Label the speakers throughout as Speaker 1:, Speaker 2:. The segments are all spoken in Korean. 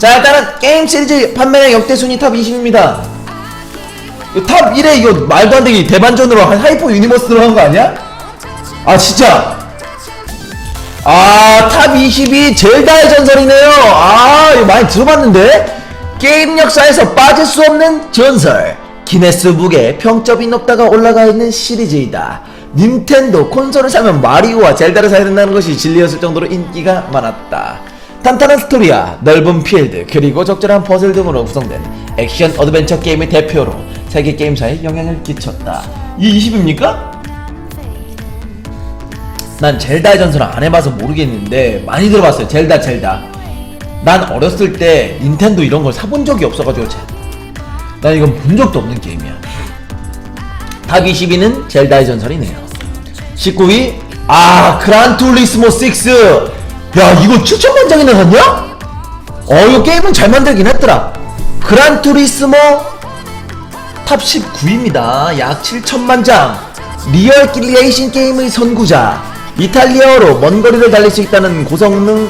Speaker 1: 자 일단은 게임 시리즈 판매량 역대 순위 탑 20입니다. 탑 1에 이거 말도 안 되게 대반전으로 한 하이퍼 유니버스 들어간 거 아니야? 아 진짜. 아 탑 20이 젤다의 전설이네요. 아 이거 많이 들어봤는데? 게임 역사에서 빠질 수 없는 전설. 기네스북에 평점이 높다가 올라가 있는 시리즈이다. 닌텐도 콘솔을 사면 마리오와 젤다를 사야 된다는 것이 진리였을 정도로 인기가 많았다 탄탄한 스토리와 넓은 필드 그리고 적절한 퍼즐 등으로 구성된 액션 어드벤처 게임의 대표로 세계 게임사에 영향을 끼쳤다. 이 20입니까? 난 젤다의 전설은 안 해봐서 모르겠는데 많이 들어봤어요. 젤다 젤다. 난 어렸을 때 닌텐도 이런 걸 사본 적이 없어가지고 제- 난 이건 본 적도 없는 게임이야. 탑 22는 젤다의 전설이네요. 19위 아 그란투리스모 6 야 이거 7천만 장이나 샀냐? 어 이거 게임은 잘 만들긴 했더라 그란투리스모 탑 19입니다. 약 7천만 장. 리얼 레이싱 게임의 선구자. 이탈리아어로 먼 거리를 달릴 수 있다는 고성능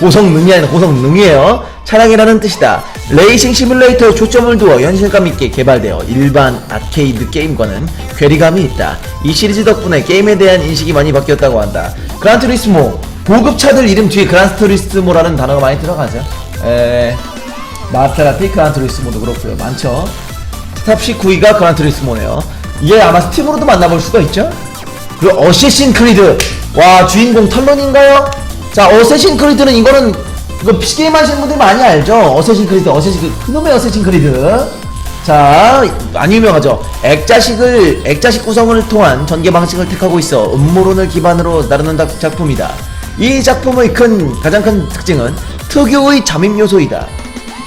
Speaker 1: 고성능이 아니라 고성능이에요. 차량이라는 뜻이다. 레이싱 시뮬레이터에 초점을 두어 현실감 있게 개발되어 일반 아케이드 게임과는 괴리감이 있다. 이 시리즈 덕분에 게임에 대한 인식이 많이 바뀌었다고 한다. 그란투리스모 고급 차들 이름 뒤에 그란투리스모라는 단어가 많이 들어가죠. 에 마세라티 그란투리스모도 그렇고요. 많죠. 탑 19위가 그란투리스모네요. 이게 아마 스팀으로도 만나볼 수가 있죠. 그리고 어쌔신 크리드. 와 주인공 털론인가요? 자 어쌔신 크리드는 이거는 이거 PC게임 하시는 분들 많이 알죠? 어쌔신 크리드, 어쌔신 크리드, 그놈의 어쌔신 크리드. 자, 많이 유명하죠. 액자식을, 액자식 구성을 통한 전개 방식을 택하고 있어 음모론을 기반으로 나르는 작- 작품이다. 이 작품의 큰, 가장 큰 특징은 특유의 잠입 요소이다.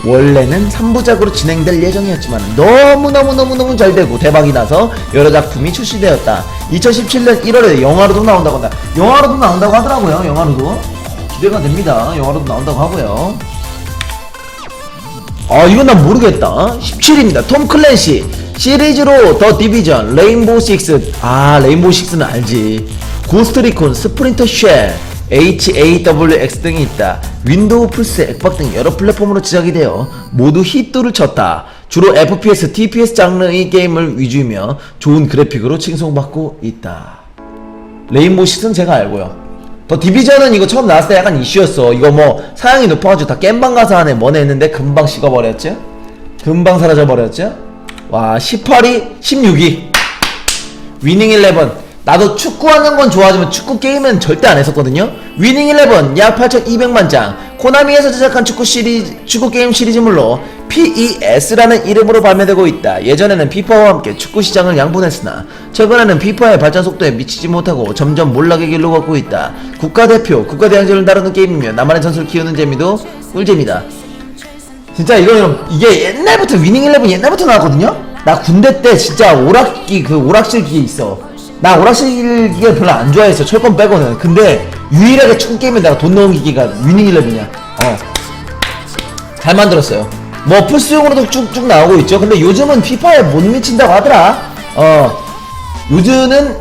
Speaker 1: 원래는 3부작으로 진행될 예정이었지만 너무너무너무너무 잘 되고 대박이 나서 여러 작품이 출시되었다. 2017년 1월에 영화로도 나온다고 한다. 영화로도 나온다고 하더라고요. 영화로도. 기대가 됩니다. 영화로도 나온다고 하고요. 아 이건 난 모르겠다 17입니다 톰 클랜시 시리즈로 더 디비전 레인보우 식스 아 레인보우 식스는 알지 고스트리콘 스프린터 쉘 HAWX 등이 있다 윈도우 플스 액박 등 여러 플랫폼으로 제작이 되어 모두 히트를 쳤다 주로 FPS, TPS 장르의 게임을 위주이며 좋은 그래픽으로 칭송받고 있다 레인보우 식스는 제가 알고요 더 디비전은 이거 처음 나왔을 때 약간 이슈였어. 이거 뭐 사양이 높아가지고 다 겜방 가서 하네 뭐네 했는데 금방 식어버렸죠? 금방 사라져버렸죠? 와 18위 16위 위닝 11 나도 축구하는 건 좋아하지만 축구 게임은 절대 안 했었거든요. 위닝 11 약 8200만 장. 코나미에서 제작한 축구 시리즈 축구 게임 시리즈물로 PES라는 이름으로 발매되고 있다. 예전에는 피파와 함께 축구 시장을 양분했으나 최근에는 피파의 발전 속도에 미치지 못하고 점점 몰락의 길로 걷고 있다. 국가대표 국가대항전을 다루는 게임이며 나만의 전술을 키우는 재미도 꿀잼이다. 진짜 이거는 이게 옛날부터 위닝 11 옛날부터 나왔거든요. 나 군대 때 진짜 오락기 그 오락실 기계 있어. 나 오락실 기계 별로 안 좋아했어. 철권 빼고는. 근데 유일하게 축구 게임에 내가 돈 넣은 기계가 위닝 11이야. 어. 잘 만들었어요. 뭐 플스용으로도 쭉쭉 나오고 있죠. 근데 요즘은 피파에 못 미친다고 하더라. 어. 요즘은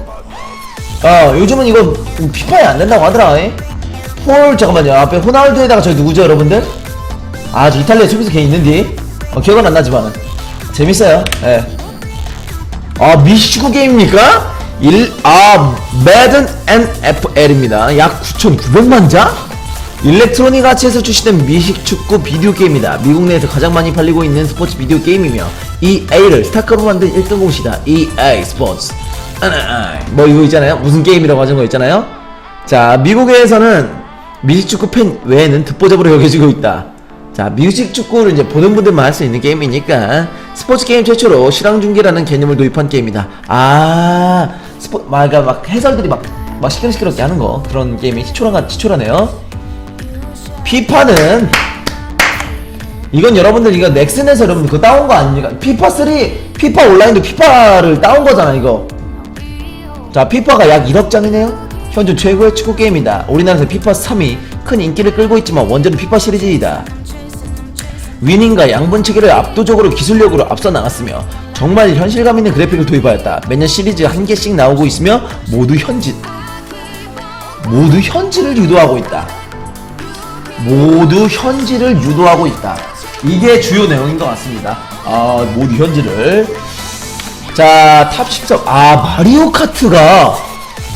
Speaker 1: 어 요즘은 이거 피파에 안 된다고 하더라. 에? 홀 잠깐만요. 앞에 호날두에다가 저기 누구죠, 여러분들? 아, 저 이탈리아 수비수 걔 있는데? 어, 기억은 안 나지만은. 재밌어요. 예. 아, 미식축구 게임입니까? 1, 아, 매든 NFL입니다. 약 9,900만 장? 일렉트로닉 아츠에서 출시된 미식 축구 비디오 게임이다. 미국 내에서 가장 많이 팔리고 있는 스포츠 비디오 게임이며 EA를 스타크로 만든 1등 공시다. EA 스포츠. 뭐 이거 있잖아요. 무슨 게임이라고 하는 거 있잖아요. 자, 미국에서는 미식 축구 팬 외에는 듣보잡으로 여겨지고 있다. 자, 뮤직 축구를 이제 보는 분들만 할 수 있는 게임이니까 스포츠 게임 최초로 실황 중계라는 개념을 도입한 게임이다. 아, 스포, 막, 그러니까 막 해설들이 막, 막 시끄럽게 하는 거 그런 게임이 치초라가 치초라네요. 피파는 이건 여러분들 이거 넥슨에서 여러분들 그거 따온 거 아닙니까? 피파 3, 피파 온라인도 피파를 따온 거잖아 이거. 자, 피파가 약 1억 장이네요. 현존 최고의 축구 게임이다. 우리나라에서 피파 3이 큰 인기를 끌고 있지만 원전은 피파 시리즈이다. 위닝과 양분 체계를 압도적으로 기술력으로 앞서 나갔으며 정말 현실감 있는 그래픽을 도입하였다. 매년 시리즈 한 개씩 나오고 있으며 모두 현질 모두 현질을 유도하고 있다. 모두 현질을 유도하고 있다. 이게 주요 내용인 것 같습니다. 아, 모두 현질을. 자, 탑 13. 아, 마리오 카트가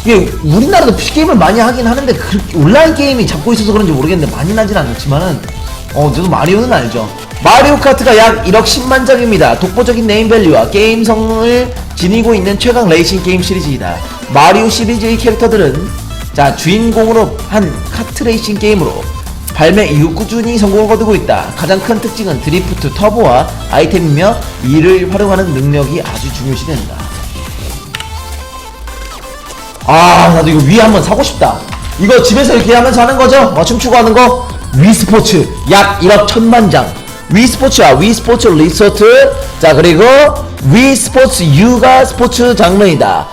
Speaker 1: 이게 우리나라도 PC게임을 많이 하긴 하는데 그렇게 온라인 게임이 잡고 있어서 그런지 모르겠는데 많이 나진 않지만은 어, 저도 마리오는 알죠. 마리오 카트가 약 1억 10만 장입니다. 독보적인 네임밸류와 게임성을 지니고 있는 최강 레이싱 게임 시리즈이다. 마리오 시리즈의 캐릭터들은 자 주인공으로 한 카트 레이싱 게임으로 발매 이후 꾸준히 성공을 거두고 있다. 가장 큰 특징은 드리프트, 터보와 아이템이며 이를 활용하는 능력이 아주 중요시된다. 아 나도 이거 위 한번 사고 싶다 이거 집에서 이렇게 하면서 하는 거죠? 어, 춤추고 하는 거 위스포츠 약 1억 천만 장. 위스포츠야 위스포츠 리서트. 자 그리고 위스포츠 U가 스포츠 장르이다.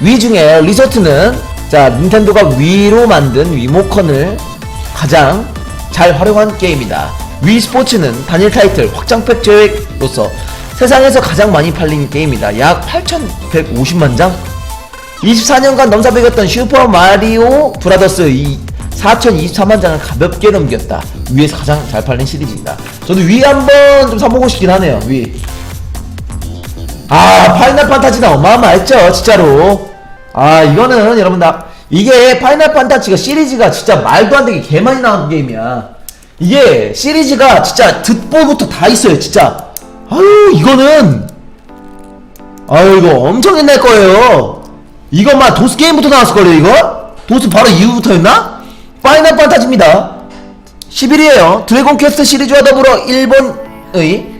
Speaker 1: 위 중에 리서트는 자 닌텐도가 위로 만든 위모컨을 가장 잘 활용한 게임이다. 위 스포츠는 단일 타이틀 확장팩 제획로서 세상에서 가장 많이 팔린 게임이다. 약 8150만 장. 24년간 넘사벽이었던 슈퍼 마리오 브라더스 이 4024만 장을 가볍게 넘겼다. 위에서 가장 잘 팔린 시리즈이다. 저도 위 한번 좀 사보고 싶긴 하네요. 위. 아 파이널 판타지는 어마어마했죠 진짜로. 아 이거는 여러분 나 이게 파이널 판타지가 시리즈가 진짜 말도 안 되게 개 많이 나온 게임이야. 이게 시리즈가 진짜 듣보부터 다 있어요 진짜. 아유 이거는 아유 이거 엄청 옛날 거예요. 이거 막 도스 게임부터 나왔을걸요 이거? 도스 바로 이후부터였나? 파이널 판타지입니다 11위에요 드래곤 퀘스트 시리즈와 더불어 일본의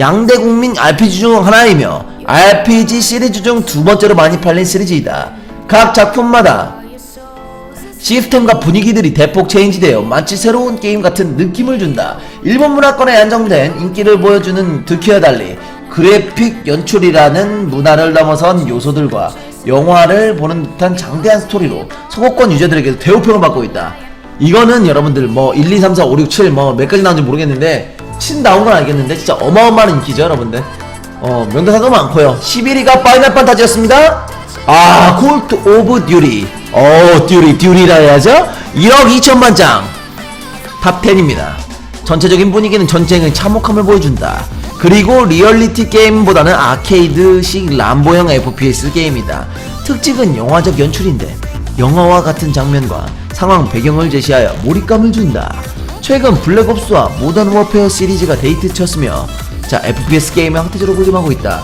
Speaker 1: 양대 국민 RPG 중 하나이며 RPG 시리즈 중 두 번째로 많이 팔린 시리즈이다 각 작품마다 시스템과 분위기들이 대폭 체인지되어 마치 새로운 게임 같은 느낌을 준다. 일본 문화권에 안정된 인기를 보여주는 득키와 달리 그래픽 연출이라는 문화를 넘어선 요소들과 영화를 보는 듯한 장대한 스토리로 서구권 유저들에게도 대우평을 받고 있다. 이거는 여러분들 뭐 1, 2, 3, 4, 5, 6, 7 뭐 몇 가지 나온지 모르겠는데 7 나온 건 알겠는데 진짜 어마어마한 인기죠 여러분들. 어 명대사도 많고요. 11위가 파이널 판타지였습니다. 아, 콜트 오브 듀리. 어, 듀리, 듀리라 해야죠? 1억 2천만 장. 탑 10입니다. 전체적인 분위기는 전쟁의 참혹함을 보여준다. 그리고 리얼리티 게임보다는 아케이드식 람보형 FPS 게임이다. 특징은 영화적 연출인데 영화와 같은 장면과 상황 배경을 제시하여 몰입감을 준다. 최근 블랙옵스와 모던 워페어 시리즈가 데이트 쳤으며 자 FPS 게임의 황태자로 군림하고 있다.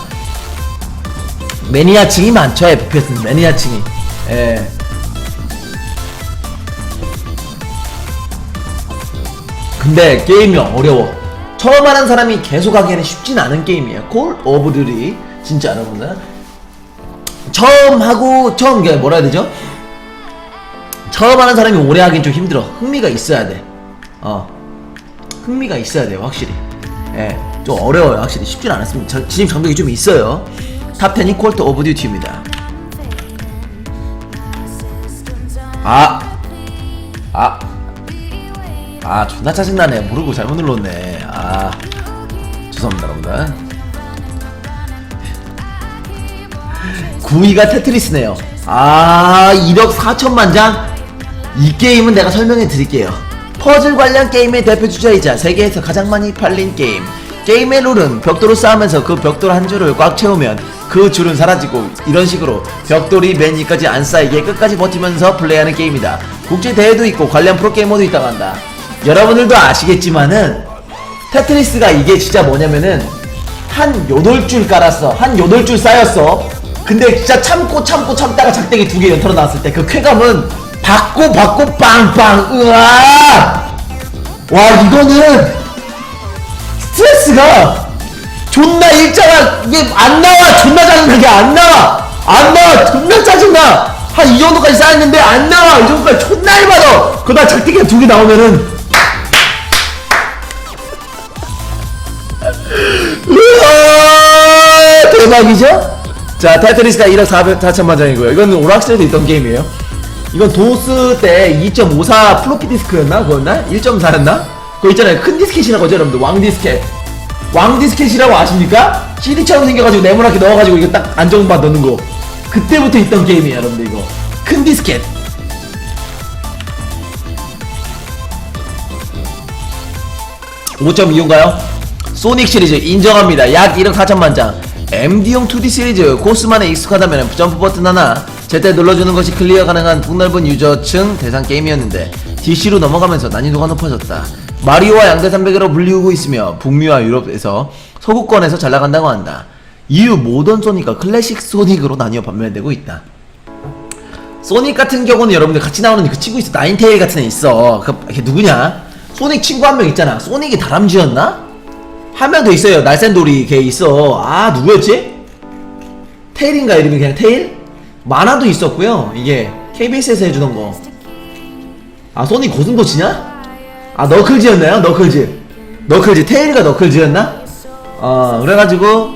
Speaker 1: 매니아층이 많죠 FPS는 매니아층이 예. 근데 게임이 어려워 처음 하는 사람이 계속 하기에는 쉽진 않은 게임이에요 콜 오브 듀리 진짜 여러분들 처음 하고 처음 게 뭐라 해야 되죠? 처음 하는 사람이 오래 하긴 좀 힘들어. 흥미가 있어야 돼 어. 흥미가 있어야 돼요 확실히. 예, 좀 어려워요 확실히. 쉽진 않았습니다. 저- 진입 장벽이 좀 있어요. 탑10이 콜트 오브 듀티입니다. 아! 아! 아 존나 짜증나네. 모르고 잘못 눌렀네. 아. 죄송합니다 여러분들. 9위가 테트리스네요. 아 1억 4천만 장? 이 게임은 내가 설명해 드릴게요 퍼즐 관련 게임의 대표 주자이자 세계에서 가장 많이 팔린 게임 게임의 룰은 벽돌을 쌓으면서 그 벽돌 한 줄을 꽉 채우면 그 줄은 사라지고 이런 식으로 벽돌이 맨 위까지 안 쌓이게 끝까지 버티면서 플레이하는 게임이다 국제 대회도 있고 관련 프로게이머도 있다고 한다 여러분들도 아시겠지만은 테트리스가 이게 진짜 뭐냐면은 한 여덟 줄 깔았어. 한 여덟 줄 쌓였어. 근데 진짜 참고 참고 참다가 작대기 두 개 연타로 나왔을 때 그 쾌감은 받고 받고 빵빵. 으아! 와 이거는 스트레스가 존나 일자가 이게 안 나와. 존나 짜증나게 안 나와. 안 나와. 존나 짜증나. 한 이 정도까지 쌓였는데 안 나와. 이 정도까지 존나 열받아 그러다 작대기가 두 개 나오면은 우와 대박이죠? 자 타이틀리스가 1억 400, 4천 만 장이고요. 이건 오락실에도 있던 게임이에요 이건 도스 때 2.54 플로피 디스크였나? 그거였나? 1.4였나? 그거 있잖아요 큰 디스켓이라고 하죠 여러분들 왕 디스켓 왕 디스켓이라고 아십니까? CD처럼 생겨가지고 네모나게 넣어가지고 이거 딱 안정반 넣는 거 그때부터 있던 게임이에요 여러분들 이거 큰 디스켓 5.25인가요? 소닉 시리즈 인정합니다. 약 1억 4천만 장. MD용 2D 시리즈 코스만에 익숙하다면 점프 버튼 하나 제때 눌러주는 것이 클리어 가능한 폭넓은 유저층 대상 게임이었는데 DC로 넘어가면서 난이도가 높아졌다. 마리오와 양대 산맥으로 불리우고 있으며 북미와 유럽에서 서구권에서 잘 나간다고 한다. 이후 모던 소닉과 클래식 소닉으로 나뉘어 판매되고 있다. 소닉 같은 경우는 여러분들 같이 나오는 그 친구 있어. 나인테일 같은 애 있어. 그 걔 누구냐? 소닉 친구 한 명 있잖아. 소닉이 다람쥐였나? 한 명 더 있어요. 날쌘돌이 걔 있어. 아 누구였지? 테일인가 이름이 그냥 테일 만화도 있었고요. 이게 KBS에서 해주던 거아 소닉 고슴도치냐? 아 너클즈였나요? 너클즈 너클즈 테일과 너클즈였나? 어 그래가지고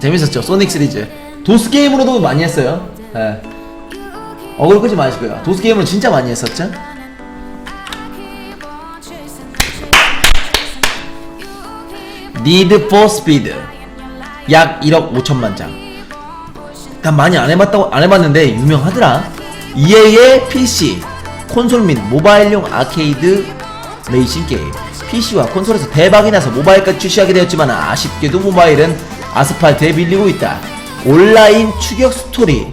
Speaker 1: 재밌었죠. 소닉 시리즈. 도스 게임으로도 많이 했어요. 예. 어글 끄지 마시고요. 도스 게임을 진짜 많이 했었죠. 니드 포 스피드 약 1억 5천만 장. 난 많이 안 해봤다고 안 해봤는데 유명하더라. EA의 PC 콘솔 및 모바일용 아케이드 레이싱 게임. PC와 콘솔에서 대박이 나서 모바일까지 출시하게 되었지만 아쉽게도 모바일은 아스팔트에 밀리고 있다. 온라인 추격 스토리,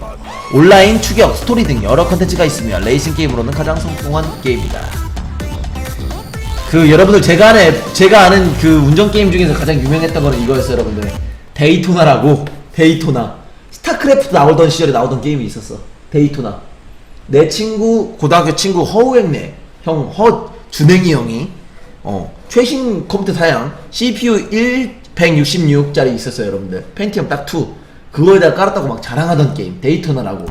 Speaker 1: 온라인 추격 스토리 등 여러 컨텐츠가 있으며 레이싱 게임으로는 가장 성공한 게임이다. 그 여러분들 제가 아는 제가 아는 그 운전 게임 중에서 가장 유명했던 거는 이거였어요, 여러분들. 데이토나라고 데이토나. 스타크래프트 나오던 시절에 나오던 게임이 있었어. 데이토나. 내 친구 고등학교 친구 허우행네 형허 준행이 형이 어 최신 컴퓨터 사양 CPU 166짜리 있었어요, 여러분들. 펜티엄 딱 2. 그거에다 깔았다고 막 자랑하던 게임 데이토나라고.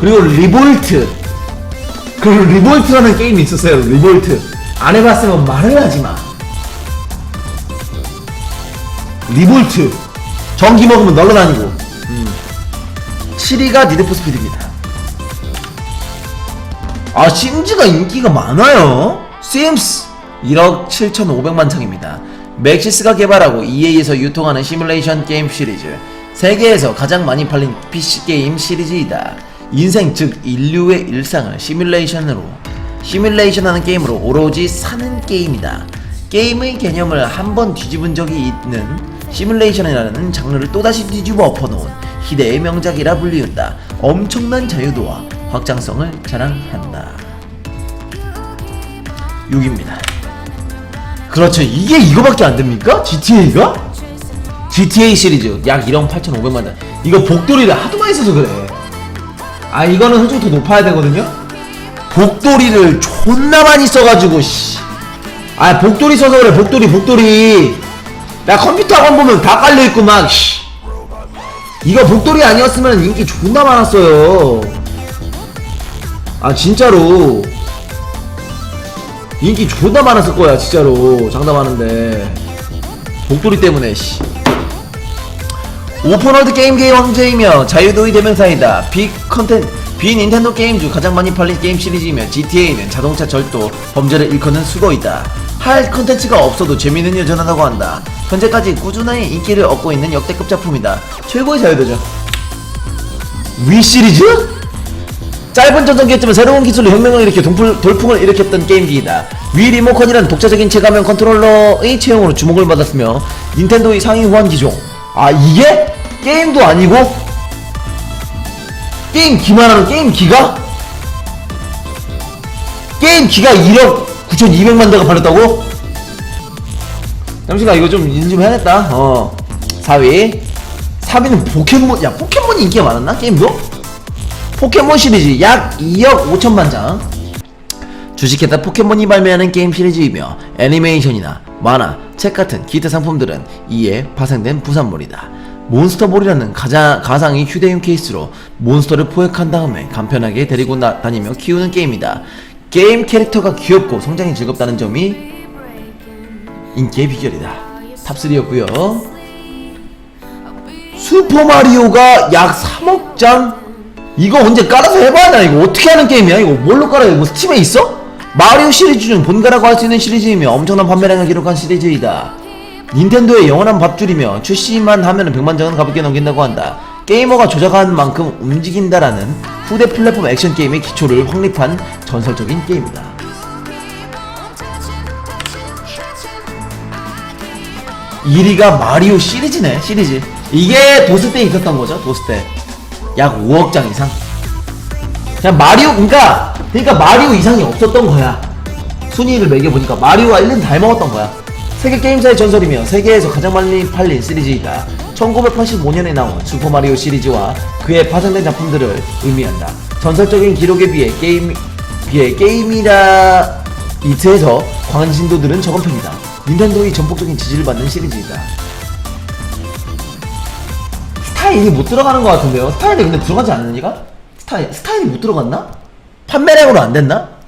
Speaker 1: 그리고 리볼트. 그 리볼트라는 게임이 있었어요. 리볼트. 안 해봤으면 말을 하지 마. 리볼트. 전기 먹으면 널러다니고. 음. 7위가 니드포 스피드입니다. 아, 심즈가 인기가 많아요. 심스 1억 7,500만 창입니다. 맥시스가 개발하고 EA에서 유통하는 시뮬레이션 게임 시리즈. 세계에서 가장 많이 팔린 PC 게임 시리즈이다. 인생 즉 인류의 일상을 시뮬레이션으로 시뮬레이션하는 게임으로 오로지 사는 게임이다. 게임의 개념을 한 번 뒤집은 적이 있는 시뮬레이션이라는 장르를 또다시 뒤집어 엎어놓은 희대의 명작이라 불리운다. 엄청난 자유도와 확장성을 자랑한다. 6입니다. 그렇죠. 이게 이거밖에 안 됩니까? GTA가? GTA 시리즈 약 1억 8,500만 원. 이거 복돌이를 하도 많이 써서 그래. 아 이거는 솔직히 더 높아야 되거든요. 복돌이를 존나 많이 써가지고 씨. 아 복돌이 써서 그래 복돌이 복돌이. 나 컴퓨터 학원 보면 다 깔려 있고 막 씨. 이거 복돌이 아니었으면 인기 존나 많았어요. 아 진짜로. 인기 존나 많았을 거야 진짜로 장담하는데 복돌이 때문에 씨 오픈월드 게임계의 왕제이며 자유도의 대명사이다 빅 컨텐 비 닌텐도 게임 중 가장 많이 팔린 게임 시리즈이며 GTA는 자동차 절도 범죄를 일컫는 수거이다 할 컨텐츠가 없어도 재미는 여전하다고 한다 현재까지 꾸준하게 인기를 얻고 있는 역대급 작품이다 최고의 자유도죠 위 시리즈? 짧은 전성기였지만 새로운 기술로 혁명을 일으켜 동풀, 돌풍을 일으켰던 게임기이다. 위 리모컨이란 독자적인 체감형 컨트롤러의 채용으로 주목을 받았으며 닌텐도의 상위 호환 기종. 아 이게 게임도 아니고 게임 기만 하는 게임 기가? 게임 기가 1억 9,200만 대가 팔렸다고? 잠시만 이거 좀 인증 좀 해야겠다. 어 4위 3위는 포켓몬 야 포켓몬이 인기가 많았나 게임도? 포켓몬 시리즈 약 2억 5천만 장 주식회사 포켓몬이 발매하는 게임 시리즈이며 애니메이션이나 만화, 책 같은 기타 상품들은 이에 파생된 부산물이다. 몬스터볼이라는 가자, 가상의 휴대용 케이스로 몬스터를 포획한 다음에 간편하게 데리고 나, 다니며 키우는 게임이다. 게임 캐릭터가 귀엽고 성장이 즐겁다는 점이 인기의 비결이다. 탑3였고요 슈퍼마리오가 약 3억 장? 이거 언제 깔아서 해봐야 되나 이거 어떻게 하는 게임이야 이거 뭘로 깔아요 뭐 스팀에 있어? 마리오 시리즈 중 본가라고 할 수 있는 시리즈이며 엄청난 판매량을 기록한 시리즈이다 닌텐도의 영원한 밥줄이며 출시만 하면 100만장은 가볍게 넘긴다고 한다. 게이머가 조작한 만큼 움직인다라는 후대 플랫폼 액션 게임의 기초를 확립한 전설적인 게임이다. 1위가 마리오 시리즈네 시리즈. 이게 도스 때 있었던 거죠 도스 때약 5억 장 이상. 그냥 마리오 그러니까 그러니까 마리오 이상이 없었던 거야. 순위를 매겨보니까 마리오와 1년 닮 먹었던 거야 세계 게임사의 전설이며 세계에서 가장 많이 팔린 시리즈이다 1985년에 나온 슈퍼마리오 시리즈와 그의 파생된 작품들을 의미한다 전설적인 기록에 비해 게임 비해 게임이라 이트에서 관심도들은 적은 편이다 닌텐도의 전폭적인 지지를 받는 시리즈이다 스타일이 못 들어가는 것 같은데요 스타일이 근데 들어가지 않느니가? 스타일, 스타일이 못 들어갔나? 판매량으로 안 됐나?